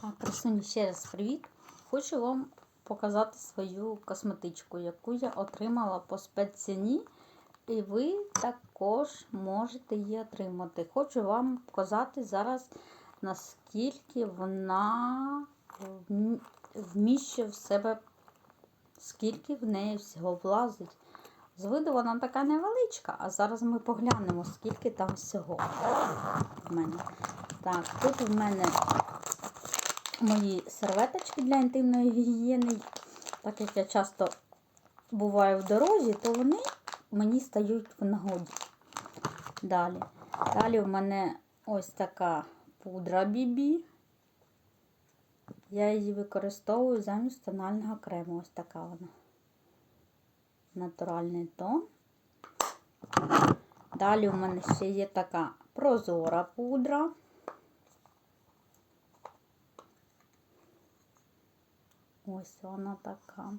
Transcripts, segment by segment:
Красуні, ще раз привіт. Хочу вам показати свою косметичку, яку я отримала по спецціні. І ви також можете її отримати. Хочу вам показати зараз, наскільки вона вмі- вміщує в себе, скільки в неї всього влазить. З виду вона така невеличка, а зараз ми поглянемо, скільки там всього в мене. Так, тут в мене мої серветочки для інтимної гігієни. Так як я часто буваю в дорозі, то вони мені стають в нагоді. Далі. Далі в мене ось така пудра BB. Я її використовую замість тонального крему. Ось така вона. Натуральний тон. Далі у мене ще є така прозора пудра. Ось вона така.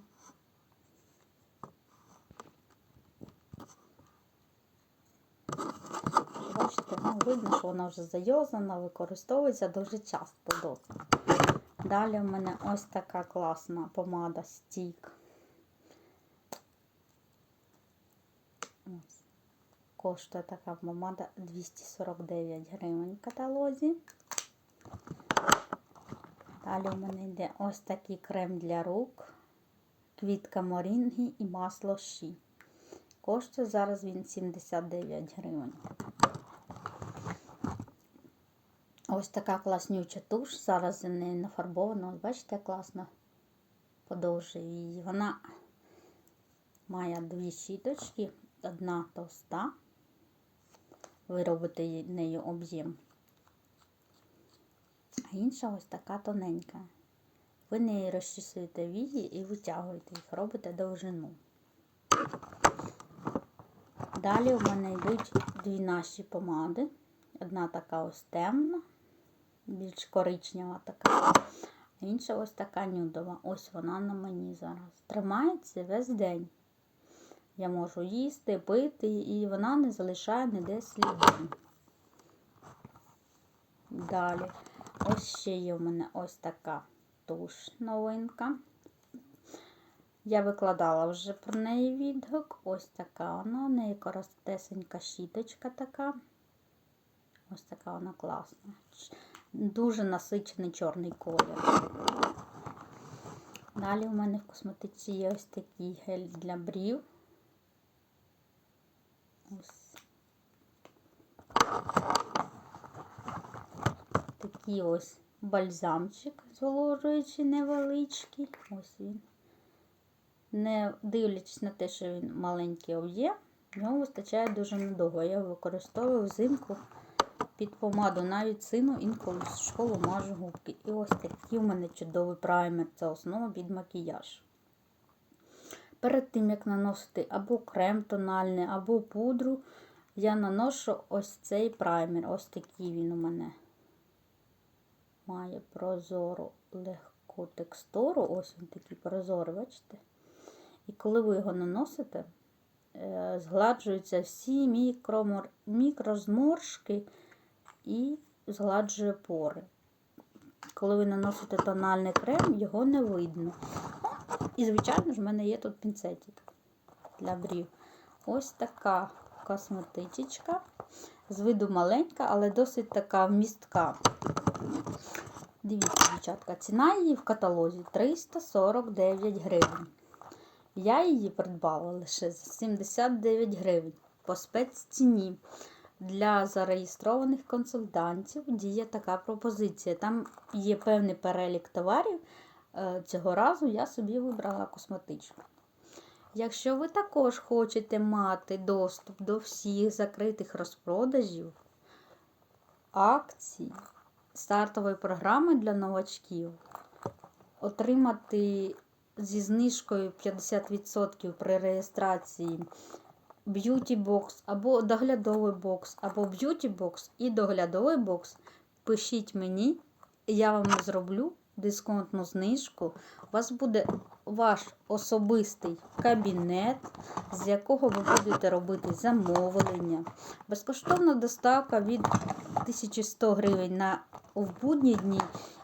Бачите, ну, видно, що вона вже зайозана, використовується дуже часто. Далі в мене ось така класна помада стік. Коштує така помада 249 гривень в каталозі. Далі у мене йде ось такий крем для рук, квітка морінги і масло щі. Коштує зараз він 79 гривень. Ось така класнюча туш. Зараз за нею нафарбована. Ось бачите, класно подовжує її. Вона має дві щіточки, одна товста. Ви робите нею об'єм. А інша ось така тоненька. Ви нею розчісуєте вії і витягуєте їх, робите довжину. Далі у мене йдуть дві наші помади. Одна така ось темна, більш коричнева така, а інша ось така нюдова. Ось вона на мені зараз. Тримається весь день. Я можу їсти, пити, і вона не залишає ніде слідів. Далі. Ось ще є у мене ось така туш новинка. Я викладала вже про неї відгук. Ось така вона. У неї коротесенька щіточка така. Ось така вона класна. Дуже насичений чорний колір. Далі у мене в косметиці є ось такий гель для брів. Ось. Такий ось бальзамчик зволожуючий невеличкий. Ось він. Не дивлячись на те, що він маленький об'єм, його вистачає дуже надовго. Я його використовую взимку під помаду, навіть сину інколи в школу мажу губки. І ось такий у мене чудовий праймер. Це основа під макіяж. Перед тим, як наносити або крем тональний, або пудру, я наношу ось цей праймер. Ось такий він у мене має прозору легку текстуру. Ось він такий прозорий, бачите? І коли ви його наносите, е, згладжуються всі мікромор... мікрозморшки і згладжує пори. Коли ви наносите тональний крем, його не видно. І, звичайно ж, в мене є тут пінцетик для брів. Ось така косметичка. З виду маленька, але досить така вмістка. Дивіться, дівчатка, ціна її в каталозі 349 гривень. Я її придбала лише за 79 гривень по спецціні. Для зареєстрованих консультантів діє така пропозиція. Там є певний перелік товарів. Е, Цього разу я собі вибрала косметичку. Якщо ви також хочете мати доступ до всіх закритих розпродажів, акцій, стартової програми для новачків, отримати зі знижкою 50% при реєстрації б'юті бокс або доглядовий бокс, або б'юті бокс і доглядовий бокс, пишіть мені, я вам зроблю дисконтну знижку. У вас буде ваш особистий кабінет, з якого ви будете робити замовлення. Безкоштовна доставка від 1100 гривень на в будні дні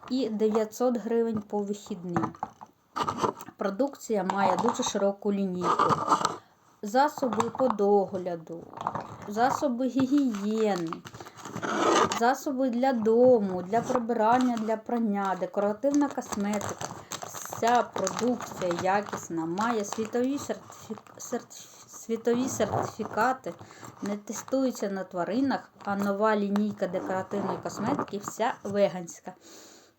і 900 гривень по вихідним. Продукція має дуже широку лінійку. Засоби по догляду, засоби гігієни, засоби для дому, для прибирання, для прання, декоративна косметика. Вся продукція якісна, має світові, сертифі... світові сертифікати, не тестується на тваринах, а нова лінійка декоративної косметики вся веганська.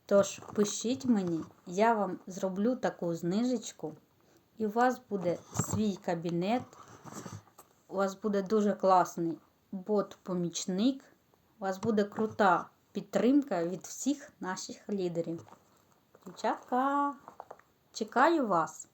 Тож пишіть мені, я вам зроблю таку знижечку, і у вас буде свій кабінет, у вас буде дуже класний бот-помічник, у вас буде крута підтримка від всіх наших лідерів. Дівчатка, чекаю вас!